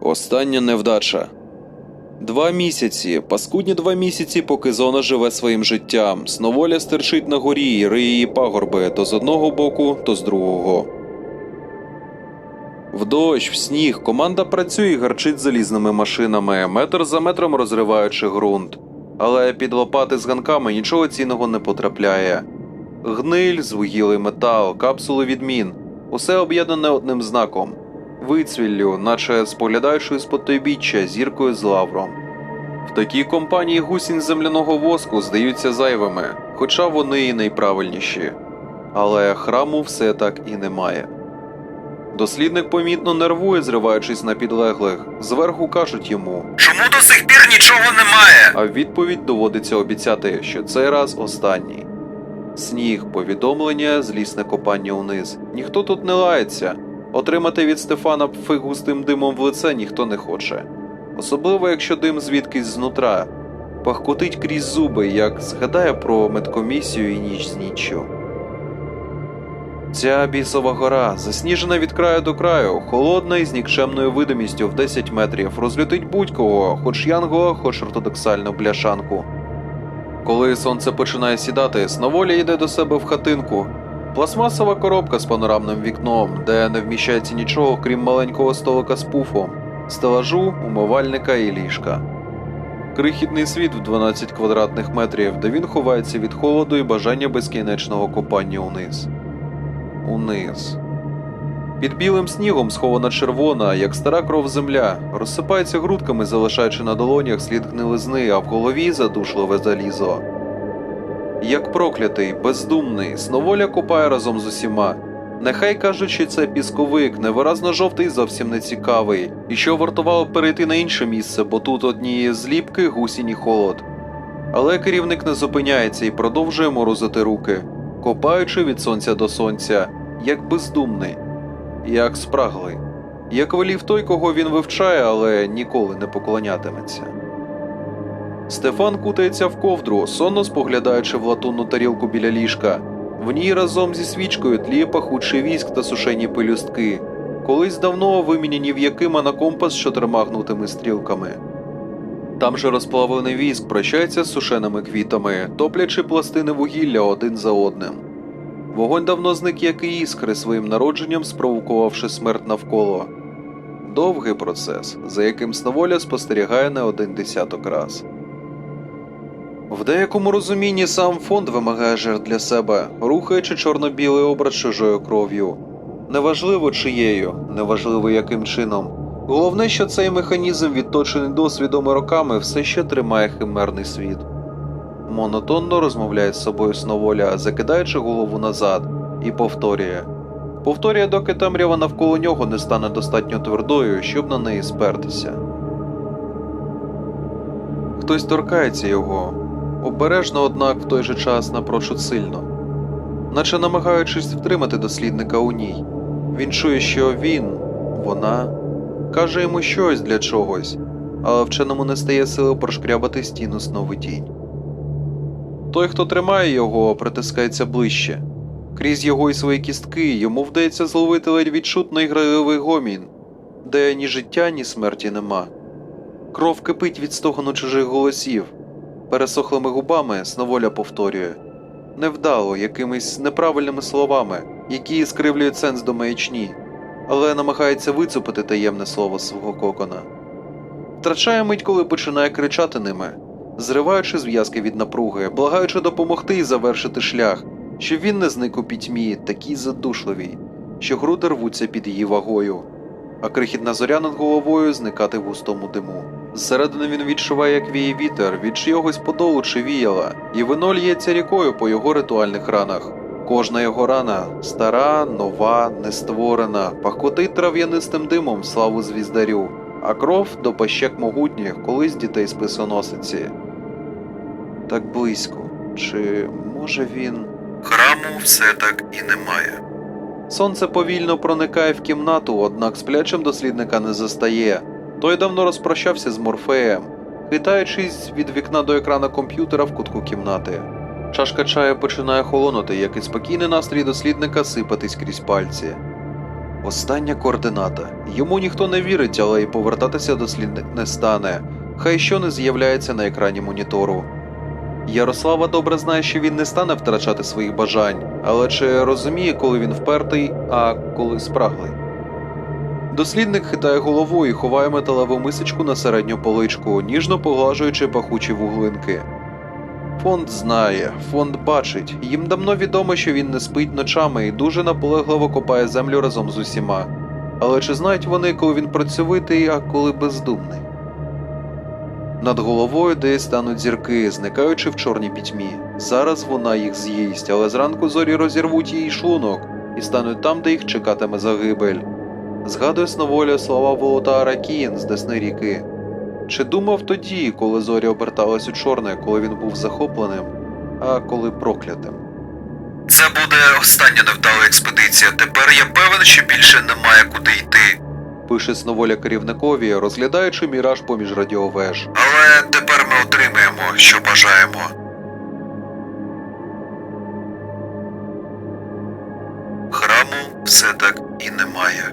Остання невдача. Два місяці, паскудні два місяці, поки зона живе своїм життям. Сноволя стерчить на горі і риє її пагорби то з одного боку, то з другого. В дощ, в сніг команда працює і гарчить залізними машинами, метр за метром розриваючи ґрунт. Але під лопати з ганками нічого цінного не потрапляє. Гниль, звугілий метал, капсули відмін усе об'єднане одним знаком вицвіллю, наче споглядаючи з потойбіччя зіркою з лавром. В такій компанії гусінь земляного воску здаються зайвими, хоча вони і найправильніші. Але храму все так і немає. Дослідник помітно нервує, зриваючись на підлеглих. Зверху кажуть йому, Чому до сих пір нічого немає? а в відповідь доводиться обіцяти, що цей раз останній. Сніг, повідомлення, злісне копання униз. Ніхто тут не лається. Отримати від Стефана пфи густим димом в лице ніхто не хоче. Особливо, якщо дим звідкись знутра. Пахкотить крізь зуби, як згадає про медкомісію і ніч з ніччю. Ця бісова гора, засніжена від краю до краю, холодна і з нікчемною видимістю в 10 метрів, розлютить будь-кого, хоч янгола, хоч ортодоксальну бляшанку. Коли сонце починає сідати, сноволя йде до себе в хатинку. Пластмасова коробка з панорамним вікном, де не вміщається нічого, крім маленького столика з пуфом, стелажу, умивальника і ліжка. Крихітний світ в 12 квадратних метрів, де він ховається від холоду і бажання безкінечного копання униз. Униз. Під білим снігом схована червона, як стара кров земля, розсипається грудками, залишаючи на долонях слід гнилизни, а в голові задушливе залізо. Як проклятий, бездумний, сноволя копає разом з усіма. Нехай кажуть, що це пісковик, невиразно жовтий, зовсім не цікавий, і що вартувало перейти на інше місце, бо тут однієї зліпки гусінь і холод. Але керівник не зупиняється і продовжує морозити руки, копаючи від сонця до сонця, як бездумний, як спраглий, як велів той, кого він вивчає, але ніколи не поклонятиметься. Стефан кутається в ковдру, сонно споглядаючи в латунну тарілку біля ліжка. В ній разом зі свічкою тліє пахучий віск та сушені пелюстки, колись давно виміняні в'якима на компас з чотирма гнутими стрілками. Там же розплавлений віск прощається з сушеними квітами, топлячи пластини вугілля один за одним. Вогонь давно зник, як і іскри, своїм народженням спровокувавши смерть навколо. Довгий процес, за яким сноволя спостерігає не один десяток раз. В деякому розумінні сам фонд вимагає жертв для себе, рухаючи чорно-білий образ чужою кров'ю. Неважливо чиєю, неважливо яким чином. Головне, що цей механізм, відточений досвідом і роками, все ще тримає химерний світ. Монотонно розмовляє з собою сноволя, закидаючи голову назад, і повторює. Повторює, доки темрява навколо нього не стане достатньо твердою, щоб на неї спертися. Хтось торкається його, обережно, однак в той же час напрочуд сильно, наче намагаючись втримати дослідника у ній. Він чує, що він, вона, каже йому щось для чогось, але вченому не стає сили прошкрябати стіну сновидінь. Той, хто тримає його, притискається ближче. Крізь його і свої кістки йому вдається зловити ледь відчутний грайливий гомін, де ні життя, ні смерті нема. Кров кипить від стогону чужих голосів. Пересохлими губами сноволя повторює невдало, якимись неправильними словами, які скривлюють сенс до маячні, але намагається вицупити таємне слово свого кокона. Втрачає мить, коли починає кричати ними, зриваючи зв'язки від напруги, благаючи допомогти і завершити шлях, щоб він не зник у пітьмі, такій задушливій, що груди рвуться під її вагою, а крихітна зоря над головою зникати в густому диму. Зсередини він відчуває, як віє вітер, від чийогось подолу чи віяла, і вино л'ється рікою по його ритуальних ранах. Кожна його рана стара, нова, нестворена, пахкотить трав'янистим димом славу звіздарю, а кров до пащек могутніх, колись дітей списоносиці. Так близько. Чи може він. Храму все так і немає. Сонце повільно проникає в кімнату, однак сплячим дослідника не застає. Той давно розпрощався з Морфеєм, хитаючись від вікна до екрана комп'ютера в кутку кімнати. Чашка чаю починає холонути, як і спокійний настрій дослідника сипатись крізь пальці. Остання координата. Йому ніхто не вірить, але й повертатися дослідник не стане. Хай що не з'являється на екрані монітору. Ярослава добре знає, що він не стане втрачати своїх бажань, але чи розуміє, коли він впертий, а коли спраглий? Дослідник хитає головою і ховає металеву мисочку на середню поличку, ніжно поглажуючи пахучі вуглинки. Фонд знає, фонд бачить. Їм давно відомо, що він не спить ночами і дуже наполегливо копає землю разом з усіма. Але чи знають вони, коли він працьовитий, а коли бездумний? Над головою десь стануть зірки, зникаючи в чорній пітьмі. Зараз вона їх з'їсть, але зранку зорі розірвуть її шлунок і стануть там, де їх чекатиме загибель. Згадує сноволя слова Волотара Кієн з Десни ріки. Чи думав тоді, коли зорі обертались у чорне, коли він був захопленим, а коли проклятим? Це буде остання невдала експедиція. Тепер я певен, що більше немає куди йти. Пише сноволя керівникові, розглядаючи міраж поміж радіовеж. Але тепер ми отримаємо, що бажаємо. Храму все так і немає.